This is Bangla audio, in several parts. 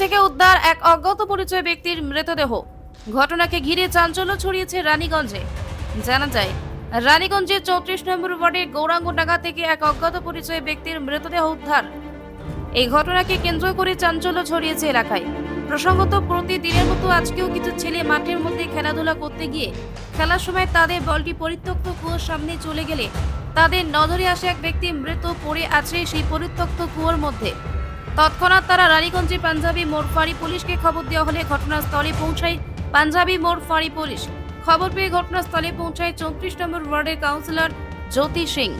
থেকে উদ্ধার এক অজ্ঞাত পরিচয় ব্যক্তির মৃতদেহ। ঘটনাকে ঘিরে চাঞ্চল্য ছড়িয়েছে রানীগঞ্জে। জানা যায়, রানীগঞ্জের চৌত্রিশ নম্বর ওয়ার্ডের গৌরাঙ্গডাঙ্গা থেকে এক অজ্ঞাত পরিচয় ব্যক্তির মৃতদেহ উদ্ধার। এই ঘটনাকে কেন্দ্র করে চাঞ্চল্য ছড়িয়েছে এলাকায়। প্রসঙ্গত, প্রতিদিনের মতো আজকেও কিছু ছেলে মাঠের মধ্যে খেলাধুলা করতে গিয়ে খেলার সময় তাদের বলটি পরিত্যক্ত কুয়োর সামনে চলে গেলে তাদের নজরে আসে এক ব্যক্তি মৃত পড়ে আছে সেই পরিত্যক্ত কুয়োর মধ্যে। তৎক্ষণাৎ তারা রানীগঞ্জে পাঞ্জাবি মোড় ফাঁড়ি পুলিশকে খবর দেওয়া হলে ঘটনাস্থলে পৌঁছায় পাঞ্জাবি মোড় ফাঁড়ি পুলিশ। খবর পেয়ে ঘটনাস্থলে পৌঁছায় চৌত্রিশ নম্বর ওয়ার্ডের কাউন্সিলর জ্যোতি সিং।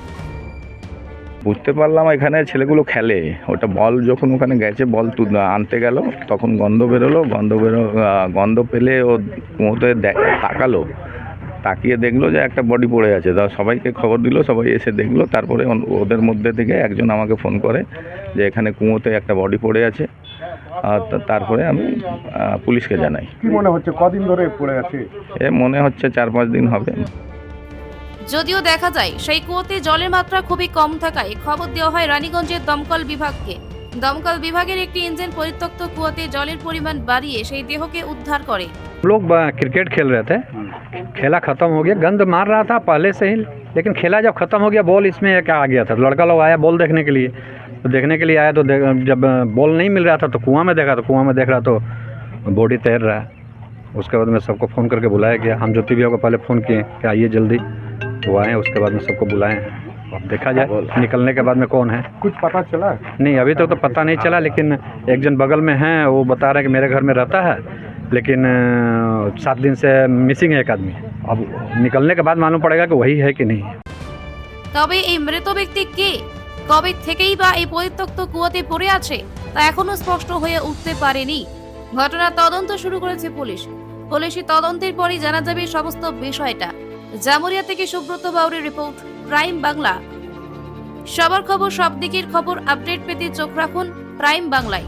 বুঝতে পারলাম এখানে ছেলেগুলো খেলে। ওটা বল যখন ওখানে গেছে, বল আনতে গেল, তখন গন্ধ বেরোলো, গন্ধ বেরো গন্ধ পেলে ও দে- তাকালো। তাকিয়ে দেখল যে একটা বডি পড়ে আছে। তা সবাইকে খবর দিল সবাই এসে দেখল। তারপরে ওদের মধ্যে থেকে একজন আমাকে ফোন করে যে এখানে কুঁয়োতে একটা বডি পড়ে আছে। তারপরে আমি পুলিশকে জানাই। কি মনে হচ্ছে? কদিন ধরে পড়ে আছে? এ মনে হচ্ছে চার পাঁচ দিন হবে। যদিও দেখা যায় সেই কুয়োতে জলের মাত্রা খুবই কম থাকায় খবর দেওয়া হয় রানীগঞ্জের দমকল বিভাগকে। দমকল বিভাগের একটি ইঞ্জিন পরিত্যক্ত কুয়োতে জলের পরিমাণ বাড়িয়ে সেই দেহকে উদ্ধার করে। লোক বা ক্রিকেট খেল রে खेल ख़त्म हो गया। गंद मार रहा था पहले से ही लेकिन खेला जब ख़त्म हो गया बॉल इसमें क्या आ गया था। तो लड़का लोग आया बॉल देखने के लिए। तो देखने के लिए आया तो देख- जब बॉल नहीं मिल रहा था तो कुआँ में देखा तो कुआँ में देख रहा तो बॉडी तैर रहा है। उसके बाद में सबको फ़ोन करके बुलाया गया। हम ज्योति भैया को पहले फ़ोन किए कि आइए जल्दी। वो आए उसके बाद में सबको बुलाए। अब देखा जाए निकलने के बाद में कौन है? कुछ पता चला? नहीं अभी तक तो पता नहीं चला लेकिन एक जन बगल में हैं वो बता रहे हैं कि मेरे घर में रहता है। लेकिन अ, सात दिन से मिसिंग है एक आदमी अब निकलने के बाद मालूम पड़ेगा कि वही है कि नहीं है তবে এই মৃত ব্যক্তি কে কবে থেকেই বা এই পরিত্যক্ত কুয়োতে পড়ে আছে তা এখনো স্পষ্ট হয়ে উঠতে পারেনি ঘটনার তদন্ত শুরু করেছে পুলিশ পুলিশি তদন্তের পরই জানা যাবে সমস্ত বিষয়টা জামুরিয়া থেকে সুব্রত বাউরের রিপোর্ট প্রাইম বাংলা সবার খবর সব দিকের খবর আপডেট পেতে চোখ রাখুন প্রাইম বাংলায়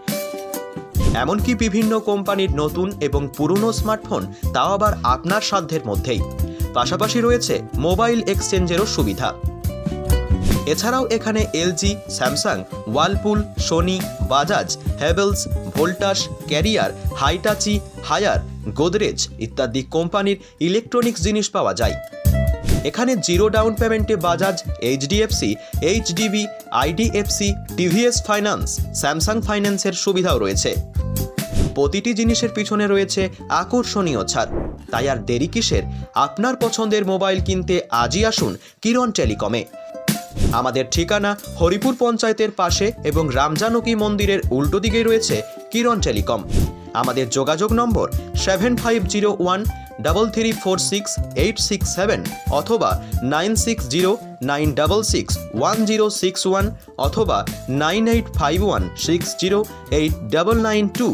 এমনকি বিভিন্ন কোম্পানির নতুন এবং পুরনো স্মার্টফোন তাও আবার আপনার সাধ্যের মধ্যেই। পাশাপাশি রয়েছে মোবাইল এক্সচেঞ্জেরও সুবিধা। এছাড়াও এখানে LG, Samsung, Whirlpool, Sony, Bajaj Havells Voltas, Carrier, Hitachi, Haier, Godrej ইত্যাদি কোম্পানির ইলেকট্রনিক্স জিনিস পাওয়া যায়। এখানে জিরো ডাউন পেমেন্টে Bajaj, HDFC, HDB, IDFC, TVS finance, Samsung ফাইন্যান্সের সুবিধাও রয়েছে। প্রতিটি জিনিসের পিছনে রয়েছে আকর্ষণীয় ছাড়। তাই আর দেরি কিসের? আপনার পছন্দের মোবাইল কিনতে আজই আসুন কিরণ টেলিকমে। আমাদের ঠিকানা হরিপুর পঞ্চায়েতের পাশে এবং রামজানকী মন্দিরের উল্টো দিকেই রয়েছে কিরণ টেলিকম। আমাদের যোগাযোগ নম্বর seven five zero one double three four six eight six seven অথবা nine six zero nine double six one zero six one অথবা nine eight five one six zero eight double nine two.